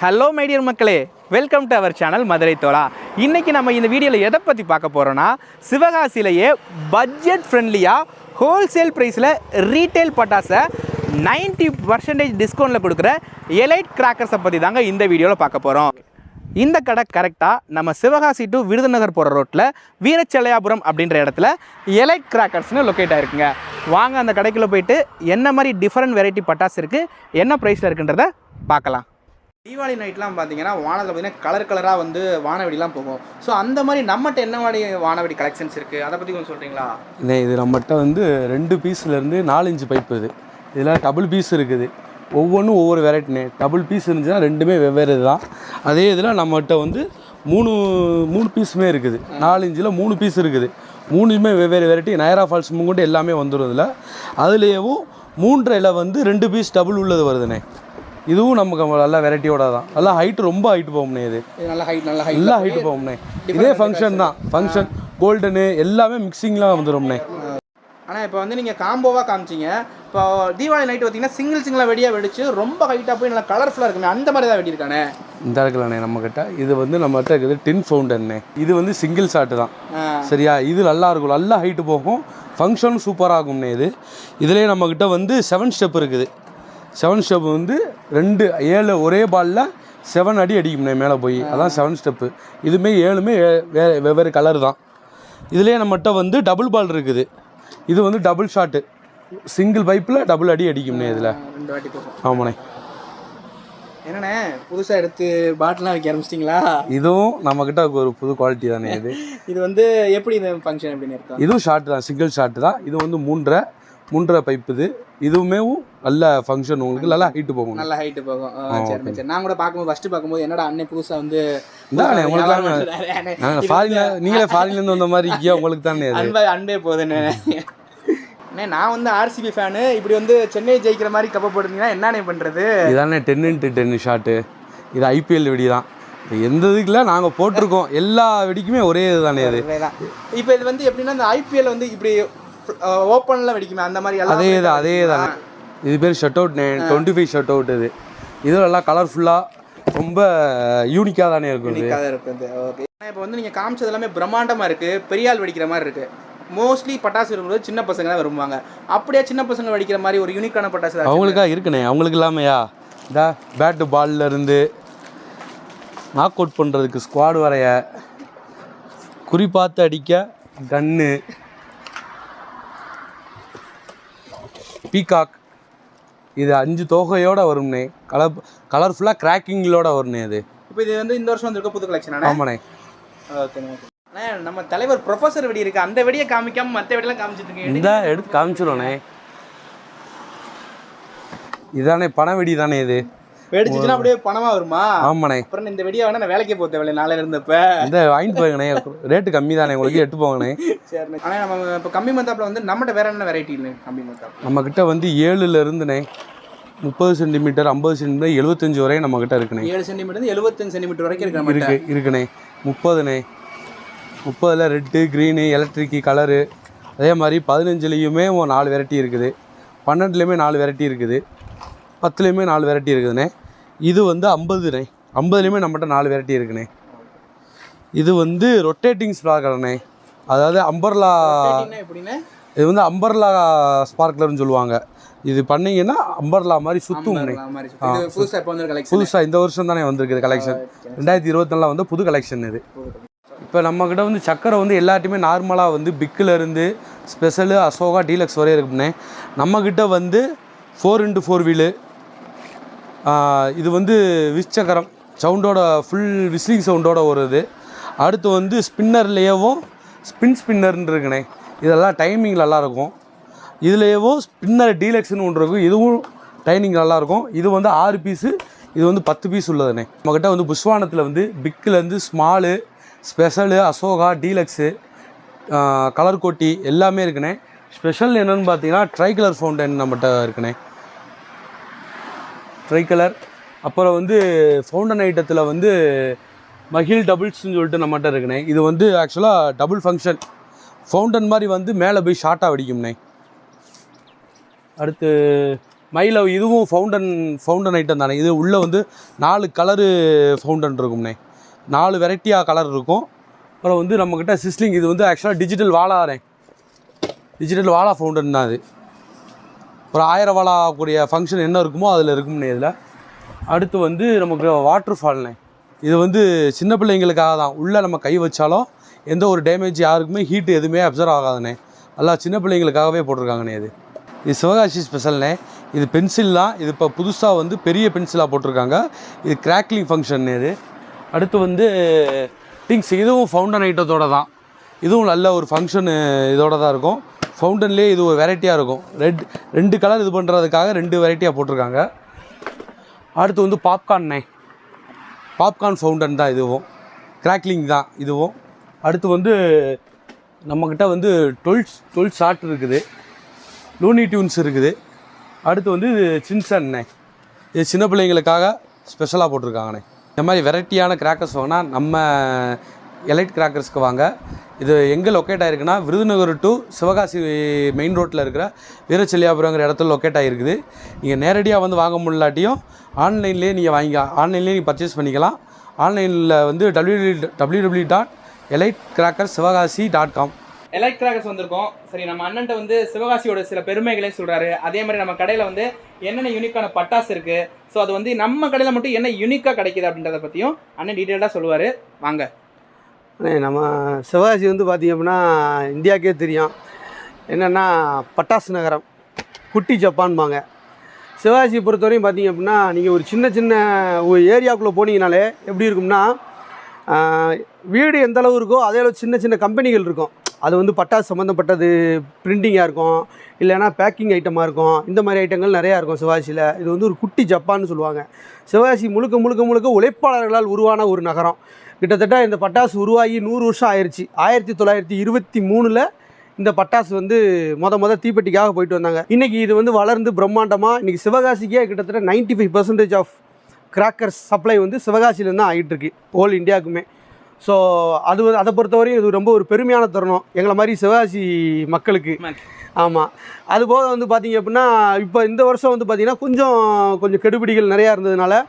Hello my dear மக்களே. Welcome to our channel Madurai Thola. இன்றைக்கி நம்ம இந்த வீடியோவில் எதை பற்றி பார்க்க போகிறோன்னா சிவகாசியிலேயே பட்ஜெட் ஃப்ரெண்ட்லியாக ஹோல்சேல் ப்ரைஸில் ரீட்டைல் பட்டாசை 90% பர்சன்டேஜ் டிஸ்கவுண்ட்டில் கொடுக்குற எலைட் கிராக்கர்ஸை பற்றி தாங்க இந்த வீடியோவில் பார்க்க போகிறோம் இந்த கடை கரெக்டாக நம்ம சிவகாசி டு விருதுநகர் போகிற ரோட்டில் வீரச்செல்லையாபுரம் அப்படின்ற இடத்துல எலைட் கிராக்கர்ஸ்னு லொக்கேட் ஆகிருக்குங்க வாங்க அந்த கடைக்குள்ளே போயிட்டு என்ன மாதிரி டிஃப்ரெண்ட் வெரைட்டி பட்டாசு இருக்குது என்ன ப்ரைஸில் இருக்குன்றத பார்க்கலாம். தீபாவளி நைட்லாம் பார்த்தீங்கன்னா வானத்தில் பார்த்தீங்கன்னா கலர் கலராக வந்து வானவெடிலாம் போகும். ஸோ அந்த மாதிரி நம்மகிட்ட என்ன மாதிரி வானவெடி கலெக்ஷன்ஸ் இருக்குது அதை பற்றி கொஞ்சம் சொல்கிறீங்களா இல்லை இது நம்மகிட்ட வந்து ரெண்டு பீஸ்லேருந்து நாலு இன்ச்சு பைப் இது. இதில் டபுள் பீஸ் இருக்குது. ஒவ்வொன்றும் ஒவ்வொரு வெரைட்டினு டபுள் பீஸ் இருந்துச்சுன்னா ரெண்டுமே வெவ்வேறு தான். அதே இதில் நம்மகிட்ட வந்து மூணு மூணு பீஸுமே இருக்குது. நாலு இன்ச்சில் மூணு பீஸ் இருக்குது. மூணுமே வெவ்வேறு வெரைட்டி நயரா ஃபால்ஸ் முங்கொண்டு எல்லாமே வந்துடும் இதில். அதுலேயும் மூன்றரை வந்து ரெண்டு பீஸ் டபுள் உள்ளது வருதுண்ணே. இதுவும் நமக்கு நல்ல வெரைட்டியோட தான். நல்லா ஹைட் ரொம்ப ஹைட் போகும்ண்ணே இது. நல்ல ஹைட் நல்ல ஹைட் நல்லா ஹைட் போகும்ண்ணே. இதே ஃபங்க்ஷன் தான். ஃபங்க்ஷன் கோல்டனு எல்லாமே மிக்சிங்லாம் வந்துடும்ண்ணே ஆனால் இப்போ வந்து நீங்கள் காம்போவாக காமிச்சிங்க. இப்போ தீபாவளி நைட் பார்த்தீங்கன்னா சிங்கிள் சிங்கிளாக வெடியாக வெடிச்சு ரொம்ப ஹைட்டாக போய் நல்லா கலர்ஃபுல்லாக இருக்குமே அந்த மாதிரி தான் வெடியிருக்கானே இந்த இருக்கலண்ணே நம்மக்கிட்ட இது வந்து நம்மகிட்ட இருக்குது டின் ஃபவுண்டன்னே இது வந்து சிங்கிள் ஷாட்டு தான். சரியா? இது நல்லா இருக்கும். நல்லா ஹைட்டு போகும். ஃபங்க்ஷன் சூப்பராக இருக்கும்ண்ணே இது. இதுலேயே நம்மக்கிட்ட வந்து செவன் ஸ்டெப் இருக்குது. செவன் ஸ்டெப் வந்து ரெண்டு ஏழு ஒரே பாலில் செவன் அடி அடிக்கும்ண்ணே மேலே போய். அதான் செவன் ஸ்டெப்பு இதுமே ஏழுமே வே- வே- வெவ்வேறு கலர் தான். இதுலேயே நம்மகிட்ட வந்து டபுள் பால் இருக்குது. இது வந்து டபுள் ஷாட்டு சிங்கிள் பைப்பில் டபுள் அடி அடிக்கும்ண்ணே இதில். ஆமாண்ணே. என்னண்ணே புதுசாக எடுத்து பாட்டிலாம் வைக்க ஆரம்பிச்சிட்டிங்களா? இதுவும் நம்மக்கிட்ட ஒரு புது குவாலிட்டி தானே இது. இது வந்து எப்படி இந்த ஃபங்க்ஷன் எப்படின்னு இருக்கும் இதுவும் ஷார்ட் தான் சிங்கிள் ஷார்ட் தான். இது வந்து மூன்றரை மூன்றரை பைப் இது. இதுவுமே நல்ல ஃபங்க்ஷன் உங்களுக்கு. நல்லா ஹைட்டு போகும் நல்ல ஹைட்டு போகும். சரி சரி. நான் கூட பார்க்கும்போது ஃபஸ்ட்டு பார்க்கும்போது என்னடா அண்ணன் புதுசாக வந்து உங்களுக்கு தானே. அண்ணே, நாங்கள் இது ஃபாரின்ல நீங்களே ஃபாரின்லேருந்து வந்த மாதிரி இருக்கியா உங்களுக்கு தானே அன்பே அன்பே அண்ணே நான் வந்து ஆர்சிபி ஃபேனு இப்படி வந்து சென்னை ஜெயிக்கிற மாதிரி கப்ப போட்டிருந்தீங்கன்னா என்னண்ணே பண்ணுறது இதானே டென் இன்ட்டு டென் ஷாட்டு இது ஐபிஎல் வெடி தான் இது எந்த இதுக்குல நாங்கள் போட்டிருக்கோம். எல்லா வெடிக்குமே ஒரே இது தானே அது இப்போ இது வந்து எப்படின்னா இந்த ஐபிஎல் வந்து இப்படி ஓப்பனில் வெடிக்குமே அந்த மாதிரி எல்லாம் அதே தான் அதே தானே இது பேர் shut out twenty five shut out இது. இது நல்லா கலர்ஃபுல்லாக ரொம்ப யூனிக்காக தானே இருக்கும் யூனிக்காக இருக்குது. ஓகே இப்போ வந்து நீங்கள் காமிச்சது எல்லாமே பிரம்மாண்டமாக இருக்குது பெரியாள் வெடிக்கிற மாதிரி இருக்குது மோஸ்ட்லி பட்டாசு இருக்கும்போது சின்ன பசங்க தான் விரும்புவாங்க. அப்படியே சின்ன பசங்க வெடிக்கிற மாதிரி ஒரு யூனிக்கான பட்டாசு ஏதாச்சும் அவங்களுக்கா இருக்குண்ணே அவங்களுக்கு இல்லாமையா? இந்த பேட்டு பால்ல இருந்து நாக் அவுட் பண்ணுறதுக்கு ஸ்குவாட் வரைய குறி பார்த்து அடிக்க கன்னு பீகாக். இது அஞ்சு தொகையோட வரும்னே. கலர் கலர்ஃபுல்லாக கிராக்கிங்களோட வரும்னே அது இப்போ இது வந்து இந்த வருஷம் வந்திருக்க புது கலெக்ஷன் ஆமாண்ணே. நம்ம தலைவர் ப்ரொஃபசர் வெடி இருக்கு. அந்த வெடியை காமிக்காம மற்ற வெடியெல்லாம் காமிச்சிட்டு இருக்கீங்க. இந்த எடுத்து காமிச்சிருவோண்ணே. இதானே பண வெடி தானே இது. வெடிச்சிச்சுன்னா அப்படியே பணமா வருமா? ஆமாண்ணே. அப்புறம் இந்த வெடியை வேணா நான் வேலைக்கே போக தேவையில்லை நாளையில இருந்தப்ப. இந்த வாங்கிட்டு போங்கண்ணே ரேட்டு கம்மி தானே உங்களுக்கு எட்டு போங்கண்ணே. சரி ஆனால் நம்ம இப்போ கம்மி மந்தாப்பில் வந்து நம்மகிட்ட வேற என்ன வெரைட்டி இல்லை கம்மி மந்தாப் நம்மக்கிட்ட வந்து ஏழுல இருந்துண்ணே. முப்பது சென்டிமீட்டர் ஐம்பது சென்டிமீட்டர் எழுபத்தஞ்சு வரையும் நம்மக்கிட்ட இருக்குண்ணே. ஏழு சென்டிமீட்டர் எழுபத்தஞ்சு சென்டிமீட்டர் வரைக்கும் இருக்கு இருக்கு இருக்குண்ணே. முப்பதுண்ணே. முப்பதில் ரெட்டு க்ரீனு எலக்ட்ரிக்கு கலரு அதே மாதிரி பதினஞ்சுலேயுமே நாலு வெரைட்டி இருக்குது. பன்னெண்டுலேயுமே நாலு வெரைட்டி இருக்குது. பத்துலேயுமே நாலு வெரைட்டி இருக்குதுண்ணே. இது வந்து ஐம்பதுண்ணே. ஐம்பதுலேயுமே நம்மகிட்ட நாலு வெரைட்டி இருக்குண்ணே. இது வந்து ரொட்டேட்டிங் ஸ்பார்க்கர்ண்ணே அதாவது அம்பர்லா இது வந்து அம்பர்லா ஸ்பார்க்லர்னு சொல்லுவாங்க. இது பண்ணீங்கன்னா அம்பர்லா மாதிரி கலெக்ஷன் புதுசாக இந்த வருஷம் தானே வந்திருக்குது கலெக்ஷன் ரெண்டாயிரத்தி இருபத்தி வந்து புது கலெக்ஷன் இது. இப்போ நம்மக்கிட்ட வந்து சக்கரை வந்து எல்லாத்தையுமே நார்மலாக வந்து பிக்கில் இருந்து ஸ்பெஷலு அசோகா டீலக்ஸ் வரையும் இருக்குண்ணே நம்மக்கிட்ட வந்து ஃபோர் இன்ட்டு ஃபோர் வீலு இது வந்து விஸ்சக்கரம் சவுண்டோட ஃபுல் விஸ்லிங் சவுண்டோட வருது அடுத்து வந்து ஸ்பின்னர்லேயேவும் ஸ்பின் ஸ்பின்னர்னு இருக்குண்ணே இதெல்லாம் டைமிங் நல்லாயிருக்கும் இதுலேயேவும் ஸ்பின்னர் டீலக்ஸ்னு ஒன்று இருக்கும் இதுவும் டைமிங் நல்லாயிருக்கும் இது வந்து ஆறு பீஸு இது வந்து பத்து பீஸ் உள்ளதுண்ணே நம்மக்கிட்ட வந்து புஷ்வானத்தில் வந்து பிக்கிலேருந்து small special Ashoka deluxe colour கோட்டி எல்லாமே இருக்குண்ணே ஸ்பெஷல் என்னென்னு பார்த்தீங்கன்னா ட்ரை கலர் ஃபவுண்டன் நம்மகிட்ட இருக்குண்ணே ட்ரை கலர். அப்புறம் வந்து ஃபவுண்டன் ஐட்டத்தில் வந்து மகிழ் டபுள்ஸ்னு சொல்லிட்டு நம்மகிட்ட இருக்குண்ணே இது வந்து ஆக்சுவலாக டபுள் ஃபங்க்ஷன் ஃபவுண்டன் மாதிரி வந்து மேலே போய் ஷார்ட்டாக வெடிக்கும்ண்ணே அடுத்து மயில இதுவும் ஃபவுண்டன் ஃபவுண்டன் ஐட்டம் தானே. இது உள்ளே வந்து நாலு கலரு ஃபவுண்டன் இருக்கும்ண்ணே நாலு வெரைட்டியாக கலர் இருக்கும். அப்புறம் வந்து நம்மக்கிட்ட சிஸ்லிங் இது வந்து ஆக்சுவலாக டிஜிட்டல் வாழாறேன் டிஜிட்டல் வாழா ஃபவுண்டன் தான் அது. ஒரு ஆயிரம் வாழா கூடிய ஃபங்க்ஷன் என்ன இருக்குமோ அதில் இருக்கும்னே இதில். அடுத்து வந்து நமக்கு வாட்டர் ஃபால்னே இது வந்து சின்ன பிள்ளைங்களுக்காக தான். உள்ளே நம்ம கை வச்சாலும் எந்த ஒரு டேமேஜ் யாருக்குமே ஹீட் எதுவுமே அப்சர்வ் ஆகாதுண்ணே நல்லா சின்ன பிள்ளைங்களுக்காகவே போட்டிருக்காங்கண்ணே இது. இது சிவகாசி ஸ்பெஷல்ண்ணே இது பென்சில் தான். இது இப்போ புதுசாக வந்து பெரிய பென்சிலாக போட்டிருக்காங்க. இது கிராக்லிங் ஃபங்க்ஷன் இது. அடுத்து வந்து திங்ஸ் இதுவும் ஃபவுண்டன் ஐட்டத்தோடு தான். இதுவும் நல்ல ஒரு ஃபங்க்ஷனு இதோட தான் இருக்கும். ஃபவுண்டன்லேயே இது ஒரு வெரைட்டியாக இருக்கும். ரெட் ரெண்டு கலர் இது பண்ணுறதுக்காக ரெண்டு வெரைட்டியாக போட்டிருக்காங்க. அடுத்து வந்து பாப்கார்ன்னே பாப்கார்ன் ஃபவுண்டன் தான் இதுவும். கிராக்லிங் தான் இதுவும். அடுத்து வந்து நம்மக்கிட்ட வந்து டுவெல் டுவெல் ஷார்ட் இருக்குது. லூனி டியூன்ஸ் இருக்குது. அடுத்து வந்து இது சின்சன்னே இது சின்ன பிள்ளைங்களுக்காக ஸ்பெஷலாக போட்டிருக்காங்கண்ணே இந்த மாதிரி வெரைட்டியான கிராக்கர்ஸ் வாங்கினா நம்ம எலைட் கிராக்கர்ஸ்க்கு வாங்க. இது எங்கே லொக்கேட் ஆகிருக்குன்னா விருதுநகர் டு சிவகாசி மெயின் ரோட்டில் இருக்கிற வீரச்செல்லியாபுரங்கிற இடத்துல லொக்கேட் ஆகிருக்குது நீங்கள் நேரடியாக வந்து வாங்க முடியலாட்டியும் ஆன்லைன்லேயே நீங்கள் வாங்கி ஆன்லைன்லேயே நீங்கள் பர்ச்சேஸ் பண்ணிக்கலாம். ஆன்லைனில் வந்து W W W dot elite cracker Sivakasi dot com elite crackers வந்திருக்கோம். சரி நம்ம அண்ணன்ட்ட வந்து சிவகாசியோட சில பெருமைகளே சொல்கிறாரு அதே மாதிரி நம்ம கடையில் வந்து என்னென்ன யூனிக்கான பட்டாசு இருக்குது ஸோ அது வந்து நம்ம கடையில் மட்டும் என்ன யூனிக்காக கிடைக்கிது அப்படின்றத பற்றியும் அண்ணன் டீட்டெயிலாக சொல்லுவார். வாங்க. நம்ம சிவகாசி வந்து பார்த்திங்க அப்படின்னா இந்தியாவுக்கே தெரியும். என்னென்னா பட்டாசு நகரம் குட்டி ஜப்பான்பாங்க. சிவகாசியை பொறுத்தவரையும் பார்த்தீங்க அப்படின்னா நீங்கள் ஒரு சின்ன சின்ன ஒரு ஏரியாவுக்குள்ளே போனீங்கனாலே எப்படி இருக்கும்னா வீடு எந்த அளவு இருக்கோ அதே அளவு சின்ன சின்ன கம்பெனிகள் இருக்கும். அது வந்து பட்டாசு சம்மந்தப்பட்டது பிரிண்டிங்காக இருக்கும் இல்லைன்னா பேக்கிங் ஐட்டமாக இருக்கும். இந்த மாதிரி ஐட்டங்கள் நிறையா இருக்கும் சிவகாசியில் இது வந்து ஒரு குட்டி ஜப்பான்னு சொல்லுவாங்க. சிவகாசி முழுக்க முழுக்க முழுக்க உழைப்பாளர்களால் உருவான ஒரு நகரம். கிட்டத்தட்ட இந்த பட்டாசு உருவாகி நூறு வருஷம் ஆயிடுச்சு ஆயிரத்தி தொள்ளாயிரத்தி இருபத்தி மூணில் இந்த பட்டாசு வந்து மொத மொத தீப்பெட்டிக்காக போயிட்டு வந்தாங்க. இன்றைக்கி இது வந்து வளர்ந்து பிரம்மாண்டமாக இன்றைக்கி சிவகாசிக்கே கிட்டத்தட்ட 95% five percentage of crackers supply வந்து சிவகாசியிலேருந்து தான் ஆகிட்டு இருக்கு ஹோல் இந்தியாவுக்குமே ஸோ அது வந்து- அதை பொறுத்தவரையும் இது ரொம்ப ஒரு பெருமையான தருணம். எங்களை மாதிரி சிவகாசி மக்களுக்கு. ஆமாம் அதுபோக வந்து பார்த்தீங்க அப்படின்னா இப்போ இந்த வருஷம் வந்து பார்த்திங்கன்னா கொஞ்சம் கொஞ்சம் கெடுபிடிகள் நிறையா இருந்ததுனால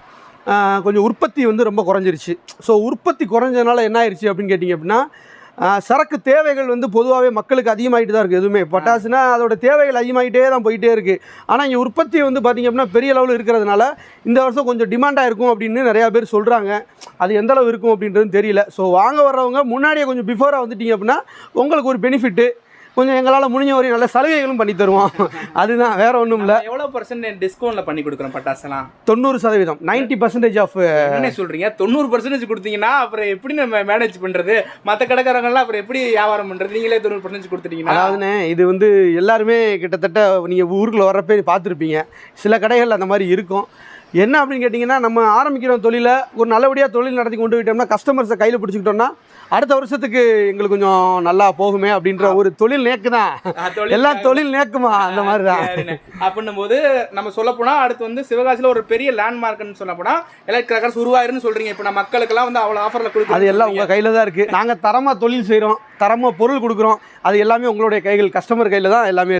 கொஞ்சம் உற்பத்தி வந்து ரொம்ப குறைஞ்சிருச்சு. ஸோ உற்பத்தி குறைஞ்சதுனால என்ன ஆயிடுச்சு அப்படின்னு கேட்டிங்க அப்படின்னா சரக்கு தேவைகள் வந்து பொதுவாகவே மக்களுக்கு அதிகமாகிட்டு தான் இருக்குது எதுவுமே. பட்டாசுனா அதோட தேவைகள் அதிகமாகிட்டே தான் போயிட்டே இருக்குது ஆனால் இங்கே உற்பத்தி வந்து பார்த்திங்க அப்படின்னா பெரிய லெவலில் இருக்கிறதுனால இந்த வருஷம் கொஞ்சம் டிமாண்டாக இருக்கும் அப்படின்னு நிறையா பேர் சொல்கிறாங்க அது எந்த அளவு இருக்கும் அப்படின்றது தெரியல. ஸோ வாங்க வர்றவங்க முன்னாடியே கொஞ்சம் பிஃபோராக வந்துட்டிங்க அப்படின்னா உங்களுக்கு ஒரு பெனிஃபிட்டு கொஞ்சம் எங்களால் முடிஞ்ச வரையும் நல்ல சலுகைகளும் பண்ணி தருவோம். அதுதான் வேற ஒன்றும் இல்லை. எவ்வளவு பர்சன்ட் டிஸ்கவுண்ட்ல பண்ணி கொடுக்குறோம் பட்டாசெல்லாம்? தொண்ணூறு சதவீதம். நைன்ட்டி பர்சன்டேஜ் ஆஃப் என்ன சொல்றீங்க? தொண்ணூறு பர்சன்டேஜ் கொடுத்தீங்கன்னா அப்புறம் எப்படி நம்ம மேனேஜ் பண்றது? மற்ற கடைக்காரங்க எல்லாம் அப்புறம் எப்படி வியாபாரம் பண்றது? நீங்களே தொண்ணூறு பர்சன்டேஜ் கொடுத்துட்டீங்கன்னா. அதாவதுண்ணே இது வந்து எல்லாருமே கிட்டத்தட்ட நீங்கள் ஊருக்குள்ள வர்றப்பே பார்த்துருப்பீங்க. சில கடைகள் அந்த மாதிரி இருக்கும். என்ன அப்படின்னு கேட்டிங்கன்னா நம்ம ஆரம்பிக்கிற தொழிலை ஒரு நல்லபடியாக தொழில் நடத்தி கொண்டு போயிட்டோம்னா கஸ்டமர்ஸை கையில் பிடிச்சிக்கிட்டோம்னா அடுத்த வருஷத்துக்கு எங்களுக்கு கொஞ்சம் நல்லா போகுமே அப்படின்ற ஒரு தொழில் நேக்கு தான். எல்லாம் தொழில் நேக்குமா? அந்த மாதிரி தான். அப்படின்னும் போது நம்ம சொல்ல போனா அடுத்து வந்து சிவகாசியில ஒரு பெரிய லேண்ட்மார்க்னு சொல்ல போனா எலக்ட் கிராக்கர்ஸ் உருவாயிருன்னு சொல்றீங்க. இப்போ நம்ம மக்களுக்கெல்லாம் வந்து அவ்வளவு ஆஃபர்ல கொடுக்குறோம் அது எல்லாம் உங்கள் கையில் தான் இருக்குது நாங்கள் தரமாக தொழில் செய்கிறோம் தரமாக பொருள் கொடுக்குறோம். அது எல்லாமே உங்களுடைய கைகள் கஸ்டமர் கையில் தான் எல்லாமே